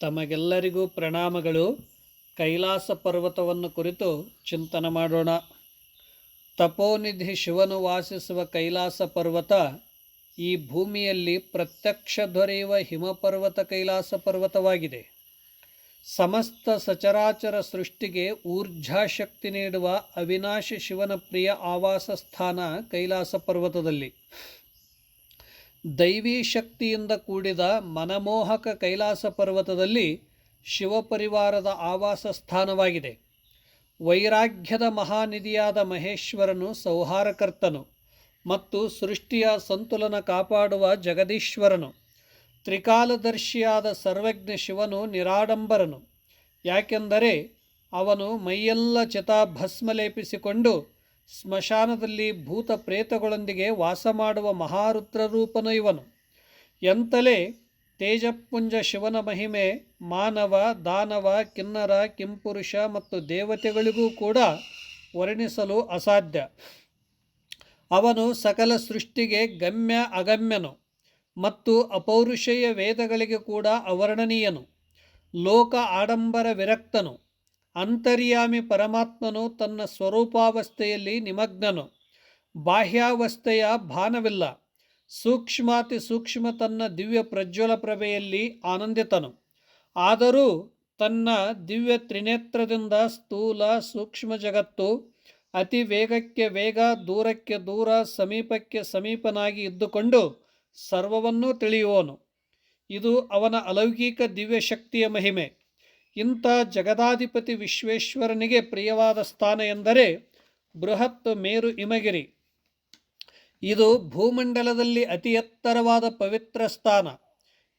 ತಮಗೆಲ್ಲರಿಗೂ ಪ್ರಣಾಮಗಳು. ಕೈಲಾಸ ಪರ್ವತವನ್ನು ಕುರಿತು ಚಿಂತನ ಮಾಡೋಣ. ತಪೋನಿಧಿ ಶಿವನು ವಾಸಿಸುವ ಕೈಲಾಸ ಪರ್ವತ ಈ ಭೂಮಿಯಲ್ಲಿ ಪ್ರತ್ಯಕ್ಷ ದೊರೆಯುವ ಹಿಮಪರ್ವತ ಕೈಲಾಸ ಪರ್ವತವಾಗಿದೆ. ಸಮಸ್ತ ಸಚರಾಚರ ಸೃಷ್ಟಿಗೆ ಊರ್ಜಾಶಕ್ತಿ ನೀಡುವ ಅವಿನಾಶಿ ಶಿವನ ಪ್ರಿಯ ಆವಾಸ ಸ್ಥಾನ ಕೈಲಾಸ ಪರ್ವತದಲ್ಲಿ. ದೈವಿ ಶಕ್ತಿಯಿಂದ ಕೂಡಿದ ಮನಮೋಹಕ ಕೈಲಾಸ ಪರ್ವತದಲ್ಲಿ ಶಿವಪರಿವಾರದ ಆವಾಸ ಸ್ಥಾನವಾಗಿದೆ. ವೈರಾಗ್ಯದ ಮಹಾನಿಧಿಯಾದ ಮಹೇಶ್ವರನು ಸೌಹಾರಕರ್ತನು ಮತ್ತು ಸೃಷ್ಟಿಯ ಸಂತುಲನ ಕಾಪಾಡುವ ಜಗದೀಶ್ವರನು. ತ್ರಿಕಾಲದರ್ಶಿಯಾದ ಸರ್ವಜ್ಞ ಶಿವನು ನಿರಾಡಂಬರನು. ಯಾಕೆಂದರೆ ಅವನು ಮೈಯೆಲ್ಲ ಚಿತಾಭಸ್ಮ ಲೇಪಿಸಿಕೊಂಡು ಸ್ಮಶಾನದಲ್ಲಿ ಭೂತ ಪ್ರೇತಗಳೊಂದಿಗೆ ವಾಸ ಮಾಡುವ ಮಹಾರುದ್ರರೂಪನು ಇವನು. ಎಂತಲೇ ತೇಜಪುಂಜ ಶಿವನ ಮಹಿಮೆ ಮಾನವ, ದಾನವ, ಕಿನ್ನರ, ಕಿಂಪುರುಷ ಮತ್ತು ದೇವತೆಗಳಿಗೂ ಕೂಡ ವರ್ಣಿಸಲು ಅಸಾಧ್ಯ. ಅವನು ಸಕಲ ಸೃಷ್ಟಿಗೆ ಗಮ್ಯ ಅಗಮ್ಯನು ಮತ್ತು ಅಪೌರುಷೇಯ ವೇದಗಳಿಗೆ ಕೂಡ ಅವರ್ಣನೀಯನು. ಲೋಕ ಆಡಂಬರ ವಿರಕ್ತನು. ಅಂತರ್ಯಾಮಿ ಪರಮಾತ್ಮನು ತನ್ನ ಸ್ವರೂಪಾವಸ್ಥೆಯಲ್ಲಿ ನಿಮಗ್ನನು. ಬಾಹ್ಯಾವಸ್ಥೆಯ ಭಾನವಿಲ್ಲ. ಸೂಕ್ಷ್ಮಾತಿ ಸೂಕ್ಷ್ಮ ತನ್ನ ದಿವ್ಯ ಪ್ರಜ್ವಲ ಪ್ರಭೆಯಲ್ಲಿ ಆನಂದಿತನು. ಆದರೂ ತನ್ನ ದಿವ್ಯ ತ್ರಿನೇತ್ರದಿಂದ ಸ್ಥೂಲ ಸೂಕ್ಷ್ಮ ಜಗತ್ತು ಅತಿ ವೇಗಕ್ಕೆ ವೇಗ, ದೂರಕ್ಕೆ ದೂರ, ಸಮೀಪಕ್ಕೆ ಸಮೀಪನಾಗಿ ಇದ್ದುಕೊಂಡು ಸರ್ವವನ್ನೂ ತಿಳಿಯುವನು. ಇದು ಅವನ ಅಲೌಕಿಕ ದಿವ್ಯ ಶಕ್ತಿಯ ಮಹಿಮೆ. ಇಂಥ ಜಗದಾಧಿಪತಿ ವಿಶ್ವೇಶ್ವರನಿಗೆ ಪ್ರಿಯವಾದ ಸ್ಥಾನ ಎಂದರೆ ಬೃಹತ್ ಮೇರು ಇಮಗಿರಿ ಇದು ಭೂಮಂಡಲದಲ್ಲಿ ಅತಿ ಎತ್ತರವಾದ ಪವಿತ್ರ ಸ್ಥಾನ.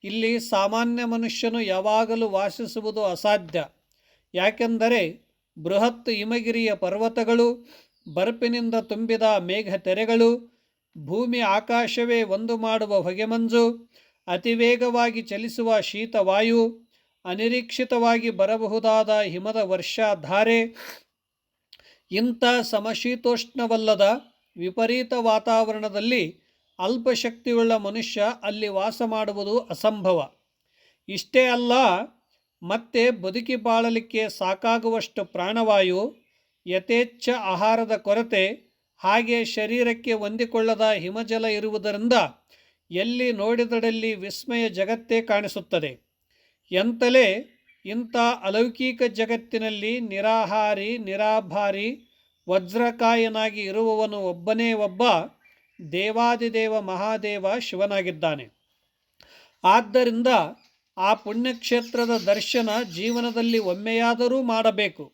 ಇಲ್ಲಿ ಸಾಮಾನ್ಯ ಮನುಷ್ಯನು ಯಾವಾಗಲೂ ವಾಸಿಸುವುದು ಅಸಾಧ್ಯ. ಯಾಕೆಂದರೆ ಬೃಹತ್ ಇಮಗಿರಿಯ ಪರ್ವತಗಳು, ಬರ್ಪಿನಿಂದ ತುಂಬಿದ ಮೇಘ ತೆರೆಗಳು ಭೂಮಿ ಆಕಾಶವೇ ಒಂದು ಮಾಡುವ ಹೊಗೆಮಂಜು ಅತಿ ವೇಗವಾಗಿ ಚಲಿಸುವ ಶೀತವಾಯು ಅನಿರೀಕ್ಷಿತವಾಗಿ ಬರಬಹುದಾದ ಹಿಮದ ವರ್ಷಾಧಾರೆ ಇಂಥ ಸಮಶೀತೋಷ್ಣವಲ್ಲದ ವಿಪರೀತ ವಾತಾವರಣದಲ್ಲಿ ಅಲ್ಪಶಕ್ತಿಯುಳ್ಳ ಮನುಷ್ಯ ಅಲ್ಲಿ ವಾಸ ಮಾಡುವುದು ಅಸಂಭವ. ಇಷ್ಟೇ ಅಲ್ಲ, ಮತ್ತೆ ಬದುಕಿ ಬಾಳಲಿಕ್ಕೆ ಸಾಕಾಗುವಷ್ಟು ಪ್ರಾಣವಾಯು, ಯಥೇಚ್ಛ ಆಹಾರದ ಕೊರತೆ, ಹಾಗೆ ಶರೀರಕ್ಕೆ ಹೊಂದಿಕೊಳ್ಳದ ಹಿಮಜಲ ಇರುವುದರಿಂದ ಎಲ್ಲಿ ನೋಡಿದಡಲ್ಲಿ ವಿಸ್ಮಯ ಜಗತ್ತೇ ಕಾಣಿಸುತ್ತದೆ. ಎಂತಲೇ ಇಂಥ ಅಲೌಕಿಕ ಜಗತ್ತಿನಲ್ಲಿ ನಿರಾಹಾರಿ, ನಿರಾಭಾರಿ, ವಜ್ರಕಾಯನಾಗಿ ಇರುವವನು ಒಬ್ಬನೇ ಒಬ್ಬ ದೇವಾದಿದೇವ ಮಹಾದೇವ ಶಿವನಾಗಿದ್ದಾನೆ. ಆದ್ದರಿಂದ ಆ ಪುಣ್ಯಕ್ಷೇತ್ರದ ದರ್ಶನ ಜೀವನದಲ್ಲಿ ಒಮ್ಮೆಯಾದರೂ ಮಾಡಬೇಕು.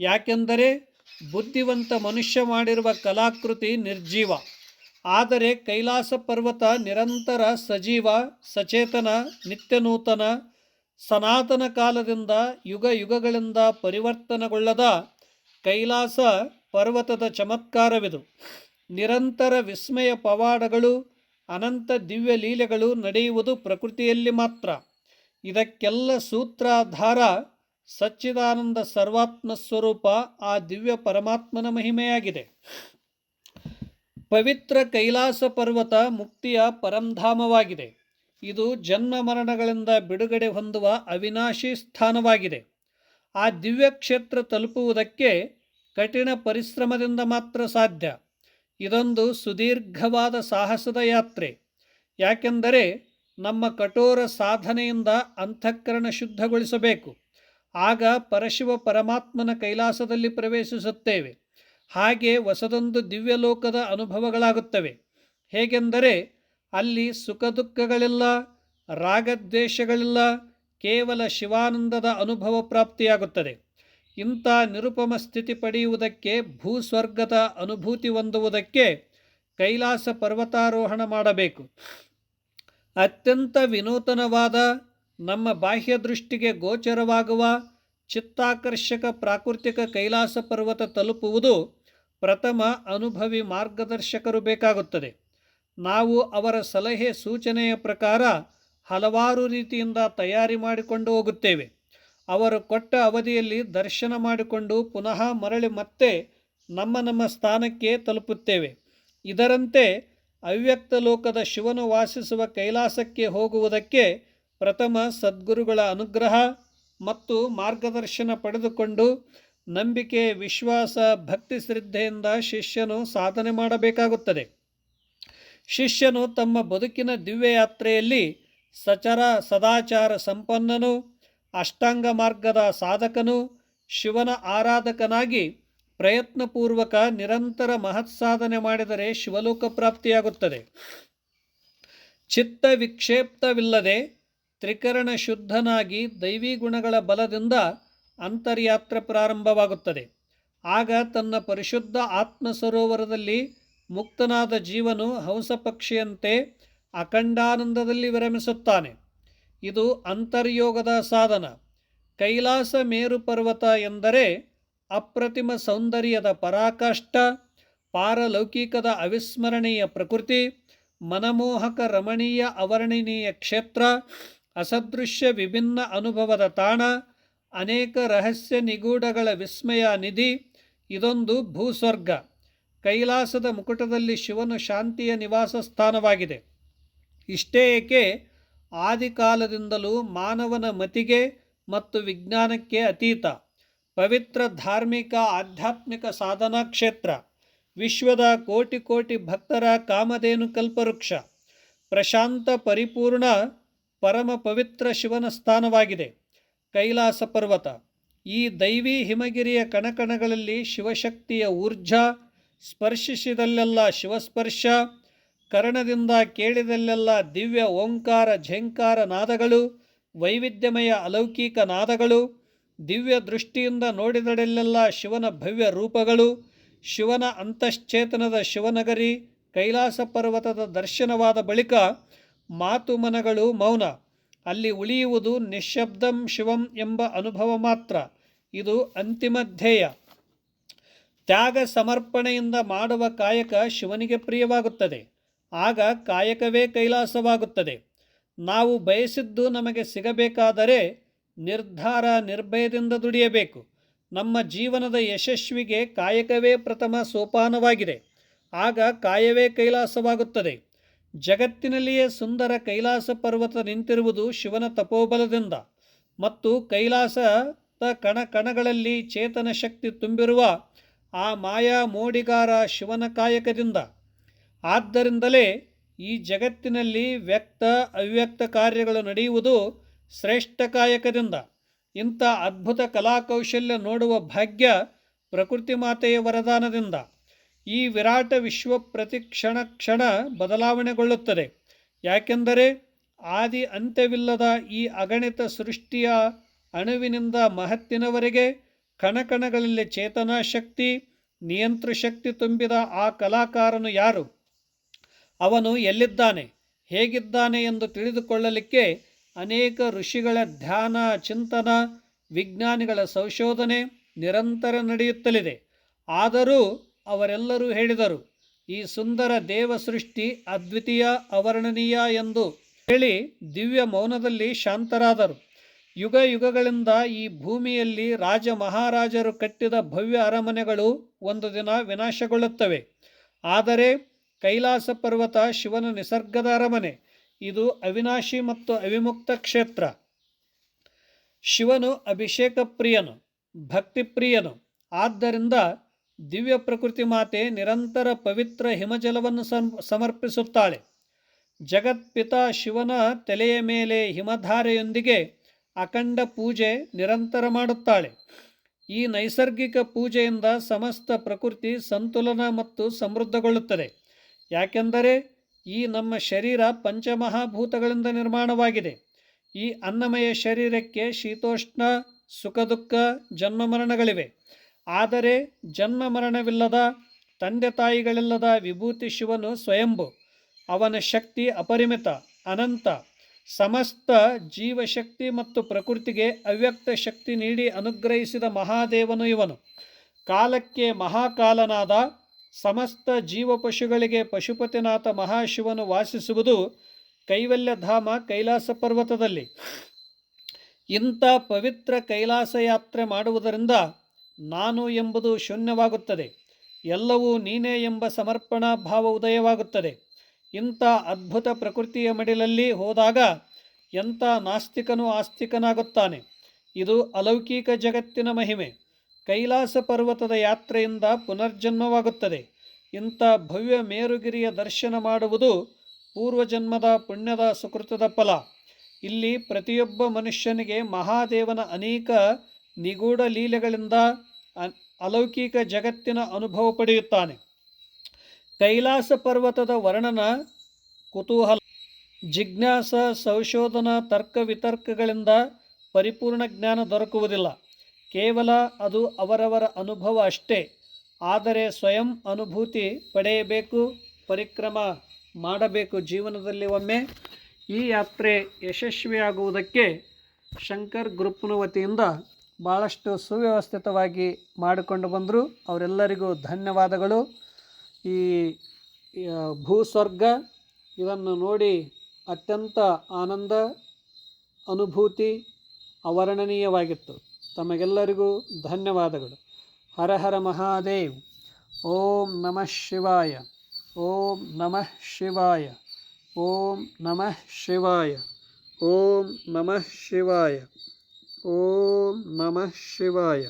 ಯಾಕೆಂದರೆ ಬುದ್ಧಿವಂತ ಮನುಷ್ಯ ಮಾಡಿರುವ ಕಲಾಕೃತಿ ನಿರ್ಜೀವ. ಆದರೆ ಕೈಲಾಸ ಪರ್ವತ ನಿರಂತರ ಸಜೀವ, ಸಚೇತನ, ನಿತ್ಯನೂತನ ಸನಾತನ ಕಾಲದಿಂದ ಯುಗ ಯುಗಗಳಿಂದ ಪರಿವರ್ತನಗೊಳ್ಳದ ಕೈಲಾಸ ಪರ್ವತದ ಚಮತ್ಕಾರವಿದು. ನಿರಂತರ ವಿಸ್ಮಯ ಪವಾಡಗಳು, ಅನಂತ ದಿವ್ಯ ಲೀಲೆಗಳು ನಡೆಯುವುದು ಪ್ರಕೃತಿಯಲ್ಲಿ ಮಾತ್ರ. ಇದಕ್ಕೆಲ್ಲ ಸೂತ್ರಾಧಾರ ಸಚ್ಚಿದಾನಂದ ಸರ್ವಾತ್ಮ ಸ್ವರೂಪ ಆ ದಿವ್ಯ ಪರಮಾತ್ಮನ ಮಹಿಮೆಯಾಗಿದೆ. ಪವಿತ್ರ ಕೈಲಾಸ ಪರ್ವತ ಮುಕ್ತಿಯ ಪರಂಧಾಮವಾಗಿದೆ. ಇದು ಜನ್ಮ ಮರಣಗಳಿಂದ ಬಿಡುಗಡೆ ಹೊಂದುವ ಅವಿನಾಶಿ ಸ್ಥಾನವಾಗಿದೆ. ಆ ದಿವ್ಯ ಕ್ಷೇತ್ರ ತಲುಪುವುದಕ್ಕೆ ಕಠಿಣ ಪರಿಶ್ರಮದಿಂದ ಮಾತ್ರ ಸಾಧ್ಯ. ಇದೊಂದು ಸುದೀರ್ಘವಾದ ಸಾಹಸದ ಯಾತ್ರೆ. ಯಾಕೆಂದರೆ ನಮ್ಮ ಕಠೋರ ಸಾಧನೆಯಿಂದ ಅಂತಃಕರಣ ಶುದ್ಧಗೊಳಿಸಬೇಕು. ಆಗ ಪರಶಿವ ಪರಮಾತ್ಮನ ಕೈಲಾಸದಲ್ಲಿ ಪ್ರವೇಶಿಸುತ್ತೇವೆ. ಹಾಗೆ ಹೊಸದೊಂದು ದಿವ್ಯಲೋಕದ ಅನುಭವಗಳಾಗುತ್ತವೆ. ಹೇಗೆಂದರೆ ಅಲ್ಲಿ ಸುಖ ದುಃಖಗಳಿಲ್ಲ ರಾಗದ್ವೇಷಗಳಿಲ್ಲ ಕೇವಲ ಶಿವಾನಂದದ ಅನುಭವ ಪ್ರಾಪ್ತಿಯಾಗುತ್ತದೆ. ಇಂಥ ನಿರುಪಮ ಸ್ಥಿತಿ ಪಡೆಯುವುದಕ್ಕೆ ಭೂಸ್ವರ್ಗದ ಅನುಭೂತಿ ಹೊಂದುವುದಕ್ಕೆ ಕೈಲಾಸ ಪರ್ವತಾರೋಹಣ ಮಾಡಬೇಕು. ಅತ್ಯಂತ ವಿನೂತನವಾದ, ನಮ್ಮ ಬಾಹ್ಯ ದೃಷ್ಟಿಗೆ ಗೋಚರವಾಗುವ, ಚಿತ್ತಾಕರ್ಷಕ ಪ್ರಾಕೃತಿಕ ಕೈಲಾಸ ಪರ್ವತ ತಲುಪುವುದು ಪ್ರಥಮ ಅನುಭವಿ ಮಾರ್ಗದರ್ಶಕರು ಬೇಕಾಗುತ್ತದೆ. ನಾವು ಅವರ ಸಲಹೆ ಸೂಚನೆಯ ಪ್ರಕಾರ ಹಲವಾರು ರೀತಿಯಿಂದ ತಯಾರಿ ಮಾಡಿಕೊಂಡು ಹೋಗುತ್ತೇವೆ. ಅವರು ಕೊಟ್ಟ ಅವಧಿಯಲ್ಲಿ ದರ್ಶನ ಮಾಡಿಕೊಂಡು ಪುನಃ ಮರಳಿ ಮತ್ತೆ ನಮ್ಮ ನಮ್ಮ ಸ್ಥಾನಕ್ಕೆ ತಲುಪುತ್ತೇವೆ. ಇದರಂತೆ ಅವ್ಯಕ್ತ ಲೋಕದ ಶಿವನು ವಾಸಿಸುವ ಕೈಲಾಸಕ್ಕೆ ಹೋಗುವುದಕ್ಕೆ ಪ್ರಥಮ ಸದ್ಗುರುಗಳ ಅನುಗ್ರಹ ಮತ್ತು ಮಾರ್ಗದರ್ಶನ ಪಡೆದುಕೊಂಡು ನಂಬಿಕೆ, ವಿಶ್ವಾಸ, ಭಕ್ತಿ ಶ್ರದ್ಧೆಯಿಂದ ಶಿಷ್ಯನು ಸಾಧನೆ ಮಾಡಬೇಕಾಗುತ್ತದೆ. ಶಿಷ್ಯನು ತಮ್ಮ ಬದುಕಿನ ದಿವ್ಯಯಾತ್ರೆಯಲ್ಲಿ ಸಚರ ಸದಾಚಾರ ಸಂಪನ್ನನು, ಅಷ್ಟಾಂಗ ಮಾರ್ಗದ ಸಾಧಕನು, ಶಿವನ ಆರಾಧಕನಾಗಿ ಪ್ರಯತ್ನಪೂರ್ವಕ ನಿರಂತರ ಮಹತ್ ಸಾಧನೆ ಮಾಡಿದರೆ ಶಿವಲೋಕ ಪ್ರಾಪ್ತಿಯಾಗುತ್ತದೆ. ಚಿತ್ತ ವಿಕ್ಷೇಪ್ತವಿಲ್ಲದೆ ತ್ರಿಕರಣ ಶುದ್ಧನಾಗಿ ದೈವಿ ಗುಣಗಳ ಬಲದಿಂದ ಅಂತರ್ಯಾತ್ರೆ ಪ್ರಾರಂಭವಾಗುತ್ತದೆ. ಆಗ ತನ್ನ ಪರಿಶುದ್ಧ ಆತ್ಮ ಸರೋವರದಲ್ಲಿ ಮುಕ್ತನಾದ ಜೀವನು ಹಂಸಪಕ್ಷಿಯಂತೆ ಅಖಂಡಾನಂದದಲ್ಲಿ ವಿರಮಿಸುತ್ತಾನೆ. ಇದು ಅಂತರ್ಯೋಗದ ಸಾಧನ. ಕೈಲಾಸ ಮೇರು ಪರ್ವತ ಎಂದರೆ ಅಪ್ರತಿಮ ಸೌಂದರ್ಯದ ಪರಾಕಾಷ್ಟ ಪಾರಲೌಕಿಕದ ಅವಿಸ್ಮರಣೀಯ ಪ್ರಕೃತಿ, ಮನಮೋಹಕ ರಮಣೀಯ ಅವರ್ಣನೀಯ ಕ್ಷೇತ್ರ, ಅಸದೃಶ್ಯ ವಿಭಿನ್ನ ಅನುಭವದ ತಾಣ, ಅನೇಕ ರಹಸ್ಯ ನಿಗೂಢಗಳ ವಿಸ್ಮಯ ನಿಧಿ, ಇದೊಂದು ಭೂಸ್ವರ್ಗ. ಕೈಲಾಸದ ಮುಕುಟದಲ್ಲಿ ಶಿವನು ಶಾಂತಿಯ ನಿವಾಸ ಸ್ಥಾನವಾಗಿದೆ ಇಷ್ಟೇ ಏಕೆ? ಆದಿಕಾಲದಿಂದಲೂ ಮಾನವನ ಮತಿಗೆ ಮತ್ತು ವಿಜ್ಞಾನಕ್ಕೆ ಅತೀತ. ಪವಿತ್ರ ಧಾರ್ಮಿಕ ಆಧ್ಯಾತ್ಮಿಕ ಸಾಧನಾ ಕ್ಷೇತ್ರ. ವಿಶ್ವದ ಕೋಟಿ ಕೋಟಿ ಭಕ್ತರ ಕಾಮಧೇನು ಕಲ್ಪವೃಕ್ಷ. ಪ್ರಶಾಂತ ಪರಿಪೂರ್ಣ ಪರಮ ಪವಿತ್ರ ಶಿವನ ಸ್ಥಾನವಾಗಿದೆ. ಕೈಲಾಸ ಪರ್ವತ. ಈ ದೈವಿ ಹಿಮಗಿರಿಯ ಕಣಕಣಗಳಲ್ಲಿ ಶಿವಶಕ್ತಿಯ ಊರ್ಜಾ ಸ್ಪರ್ಶಿಸಿದಲ್ಲೆಲ್ಲ ಶಿವಸ್ಪರ್ಶ, ಕರ್ಣದಿಂದ ಕೇಳಿದಲ್ಲೆಲ್ಲ ದಿವ್ಯ ಓಂಕಾರ, ಝೇಂಕಾರ ನಾದಗಳು, ವೈವಿಧ್ಯಮಯ ಅಲೌಕಿಕ ನಾದಗಳು, ದಿವ್ಯ ದೃಷ್ಟಿಯಿಂದ ನೋಡಿದಡೆಲ್ಲೆಲ್ಲ ಶಿವನ ಭವ್ಯ ರೂಪಗಳು, ಶಿವನ ಅಂತಶ್ಚೇತನದ ಶಿವನಗರಿ, ಕೈಲಾಸ ಪರ್ವತದ ದರ್ಶನವಾದ ಬಳಿಕ ಮಾತು ಮನಗಳು ಮೌನ. ಅಲ್ಲಿ ಉಳಿಯುವುದು ನಿಶ್ಶಬ್ದಂ ಶಿವಂ ಎಂಬ ಅನುಭವ ಮಾತ್ರ. ಇದು ಅಂತಿಮ ಧ್ಯೇಯ. ತ್ಯಾಗ ಸಮರ್ಪಣೆಯಿಂದ ಮಾಡುವ ಕಾಯಕ ಶಿವನಿಗೆ ಪ್ರಿಯವಾಗುತ್ತದೆ. ಆಗ ಕಾಯಕವೇ ಕೈಲಾಸವಾಗುತ್ತದೆ. ನಾವು ಬಯಸಿದ್ದು ನಮಗೆ ಸಿಗಬೇಕಾದರೆ ನಿರ್ಧಾರ ನಿರ್ಭಯದಿಂದ ದುಡಿಯಬೇಕು. ನಮ್ಮ ಜೀವನದ ಯಶಸ್ವಿಗೆ ಕಾಯಕವೇ ಪ್ರಥಮ ಸೋಪಾನವಾಗಿದೆ. ಆಗ ಕಾಯವೇ ಕೈಲಾಸವಾಗುತ್ತದೆ. ಜಗತ್ತಿನಲ್ಲಿಯೇ ಸುಂದರ ಕೈಲಾಸ ಪರ್ವತ ನಿಂತಿರುವುದು ಶಿವನ ತಪೋಬಲದಿಂದ. ಮತ್ತು ಕೈಲಾಸದ ಕಣ ಕಣಗಳಲ್ಲಿ ಚೇತನ ಶಕ್ತಿ ತುಂಬಿರುವ ಆ ಮಾಯಾ ಮೋಡಿಗಾರ ಶಿವನ ಕಾಯಕದಿಂದ. ಆದ್ದರಿಂದಲೇ ಈ ಜಗತ್ತಿನಲ್ಲಿ ವ್ಯಕ್ತ ಅವ್ಯಕ್ತ ಕಾರ್ಯಗಳು ನಡೆಯುವುದು ಶ್ರೇಷ್ಠ ಕಾಯಕದಿಂದ. ಇಂಥ ಅದ್ಭುತ ಕಲಾಕೌಶಲ್ಯ ನೋಡುವ ಭಾಗ್ಯ ಪ್ರಕೃತಿ ಮಾತೆಯ ವರದಾನದಿಂದ. ಈ ವಿರಾಟ ವಿಶ್ವ ಪ್ರತಿ ಕ್ಷಣ ಕ್ಷಣ ಬದಲಾವಣೆಗೊಳ್ಳುತ್ತದೆ. ಯಾಕೆಂದರೆ ಆದಿ ಅಂತ್ಯವಿಲ್ಲದ ಈ ಅಗಣಿತ ಸೃಷ್ಟಿಯ ಅಣುವಿನಿಂದ ಮಹತ್ತಿನವರೆಗೆ ಕಣಕಣಗಳಲ್ಲಿ ಚೇತನಾ ಶಕ್ತಿ ನಿಯಂತ್ರ ಶಕ್ತಿ ತುಂಬಿದ ಆ ಕಲಾಕಾರನು ಯಾರು? ಅವನು ಎಲ್ಲಿದ್ದಾನೆ? ಹೇಗಿದ್ದಾನೆ ಎಂದು ತಿಳಿದುಕೊಳ್ಳಲಿಕ್ಕೆ ಅನೇಕ ಋಷಿಗಳ ಧ್ಯಾನ, ಚಿಂತನ, ವಿಜ್ಞಾನಿಗಳ ಸಂಶೋಧನೆ ನಿರಂತರ ನಡೆಯುತ್ತಲಿದೆ. ಆದರೂ ಅವರೆಲ್ಲರೂ ಹೇಳಿದರು, ಈ ಸುಂದರ ದೇವ ಸೃಷ್ಟಿ ಅದ್ವಿತೀಯ ಅವರ್ಣನೀಯ ಎಂದು ಹೇಳಿ ದಿವ್ಯ ಮೌನದಲ್ಲಿ ಶಾಂತರಾದರು. ಯುಗ ಯುಗಗಳಿಂದ ಈ ಭೂಮಿಯಲ್ಲಿ ರಾಜ ಮಹಾರಾಜರು ಕಟ್ಟಿದ ಭವ್ಯ ಅರಮನೆಗಳು ಒಂದು ದಿನ ವಿನಾಶಗೊಳ್ಳುತ್ತವೆ. ಆದರೆ ಕೈಲಾಸ ಪರ್ವತ ಶಿವನ ನಿಸರ್ಗದ ಅರಮನೆ. ಇದು ಅವಿನಾಶಿ ಮತ್ತು ಅವಿಮುಕ್ತ ಕ್ಷೇತ್ರ. ಶಿವನು ಅಭಿಷೇಕ ಪ್ರಿಯನು ಭಕ್ತಿ ಪ್ರಿಯನು ಆದ್ದರಿಂದ ದಿವ್ಯ ಪ್ರಕೃತಿ ಮಾತೆ ನಿರಂತರ ಪವಿತ್ರ ಹಿಮಜಲವನ್ನು ಸಮರ್ಪಿಸುತ್ತಾಳೆ. ಜಗತ್ಪಿತ ಶಿವನ ತಲೆಯ ಮೇಲೆ ಹಿಮಧಾರೆಯೊಂದಿಗೆ ಅಖಂಡ ಪೂಜೆ ನಿರಂತರ ಮಾಡುತ್ತಾಳೆ. ಈ ನೈಸರ್ಗಿಕ ಪೂಜೆಯಿಂದ ಸಮಸ್ತ ಪ್ರಕೃತಿ ಸಂತುಲನ ಮತ್ತು ಸಮೃದ್ಧಗೊಳ್ಳುತ್ತದೆ. ಯಾಕೆಂದರೆ ಈ ನಮ್ಮ ಶರೀರ ಪಂಚಮಹಾಭೂತಗಳಿಂದ ನಿರ್ಮಾಣವಾಗಿದೆ. ಈ ಅನ್ನಮಯ ಶರೀರಕ್ಕೆ ಶೀತೋಷ್ಣ ಸುಖ ದುಃಖ ಜನ್ಮ ಮರಣಗಳಿವೆ ಆದರೆ ಜನ್ಮ ಮರಣವಿಲ್ಲದ ತಂದೆ ತಾಯಿಗಳಿಲ್ಲದ ವಿಭೂತಿ ಶಿವನು ಸ್ವಯಂಭು. ಅವನ ಶಕ್ತಿ ಅಪರಿಮಿತ, ಅನಂತ. ಸಮಸ್ತ ಜೀವಶಕ್ತಿ ಮತ್ತು ಪ್ರಕೃತಿಗೆ ಅವ್ಯಕ್ತ ಶಕ್ತಿ ನೀಡಿ ಅನುಗ್ರಹಿಸಿದ ಮಹಾದೇವನು ಇವನು. ಕಾಲಕ್ಕೆ ಮಹಾಕಾಲನಾದ ಸಮಸ್ತ ಜೀವ ಪಶುಗಳಿಗೆ ಪಶುಪತಿನಾಥ ಮಹಾಶಿವನು ವಾಸಿಸುವುದು ಕೈವಲ್ಯಧಾಮ ಕೈಲಾಸ ಪರ್ವತದಲ್ಲಿ. ಇಂಥ ಪವಿತ್ರ ಕೈಲಾಸ ಯಾತ್ರೆ ಮಾಡುವುದರಿಂದ ನಾನು ಎಂಬುದು ಶೂನ್ಯವಾಗುತ್ತದೆ. ಎಲ್ಲವೂ ನೀನೇ ಎಂಬ ಸಮರ್ಪಣಾ ಭಾವ ಉದಯವಾಗುತ್ತದೆ. ಇಂಥ ಅದ್ಭುತ ಪ್ರಕೃತಿಯ ಮಡಿಲಲ್ಲಿ ಹೋದಾಗ ಎಂಥ ನಾಸ್ತಿಕನು ಆಸ್ತಿಕನಾಗುತ್ತಾನೆ. ಇದು ಅಲೌಕಿಕ ಜಗತ್ತಿನ ಮಹಿಮೆ. ಕೈಲಾಸ ಪರ್ವತದ ಯಾತ್ರೆಯಿಂದ ಪುನರ್ಜನ್ಮವಾಗುತ್ತದೆ. ಇಂಥ ಭವ್ಯ ಮೇರುಗಿರಿಯ ದರ್ಶನ ಮಾಡುವುದು ಪೂರ್ವಜನ್ಮದ ಪುಣ್ಯದ ಸುಕೃತದ ಫಲ. ಇಲ್ಲಿ ಪ್ರತಿಯೊಬ್ಬ ಮನುಷ್ಯನಿಗೆ ಮಹಾದೇವನ ಅನೇಕ ನಿಗೂಢ ಲೀಲೆಗಳಿಂದ ಅಲೌಕಿಕ ಜಗತ್ತಿನ ಅನುಭವ ಪಡೆಯುತ್ತಾನೆ. ಕೈಲಾಸ ಪರ್ವತದ ವರ್ಣನ ಕುತೂಹಲ, ಜಿಜ್ಞಾಸ, ಸಂಶೋಧನಾ ತರ್ಕ ವಿತರ್ಕಗಳಿಂದ ಪರಿಪೂರ್ಣ ಜ್ಞಾನ ದೊರಕುವುದಿಲ್ಲ. ಕೇವಲ ಅದು ಅವರವರ ಅನುಭವ ಅಷ್ಟೇ. ಆದರೆ ಸ್ವಯಂ ಅನುಭೂತಿ ಪಡೆಯಬೇಕು, ಪರಿಕ್ರಮ ಮಾಡಬೇಕು ಜೀವನದಲ್ಲಿ ಒಮ್ಮೆ. ಈ ಯಾತ್ರೆ ಯಶಸ್ವಿಯಾಗುವುದಕ್ಕೆ ಶಂಕರ್ ಗ್ರೂಪ್ನ ವತಿಯಿಂದ ಭಾಳಷ್ಟು ಸುವ್ಯವಸ್ಥಿತವಾಗಿ ಮಾಡಿಕೊಂಡು ಬಂದರು. ಅವರೆಲ್ಲರಿಗೂ ಧನ್ಯವಾದಗಳು. ಈ ಭೂಸ್ವರ್ಗ ಇದನ್ನು ನೋಡಿ ಅತ್ಯಂತ ಆನಂದ, ಅನುಭೂತಿ, ಅವರ್ಣನೀಯವಾಗಿತ್ತು. ತಮಗೆಲ್ಲರಿಗೂ ಧನ್ಯವಾದಗಳು. ಹರ ಹರ ಮಹಾದೇವ್. ಓಂ ನಮಃ ಶಿವಾಯ. ಓಂ ನಮಃ ಶಿವಾಯ. ಓಂ ನಮಃ ಶಿವಾಯ. ಓಂ ನಮಃ ಶಿವಾಯ. ಓಂ ನಮಃ ಶಿವಾಯ.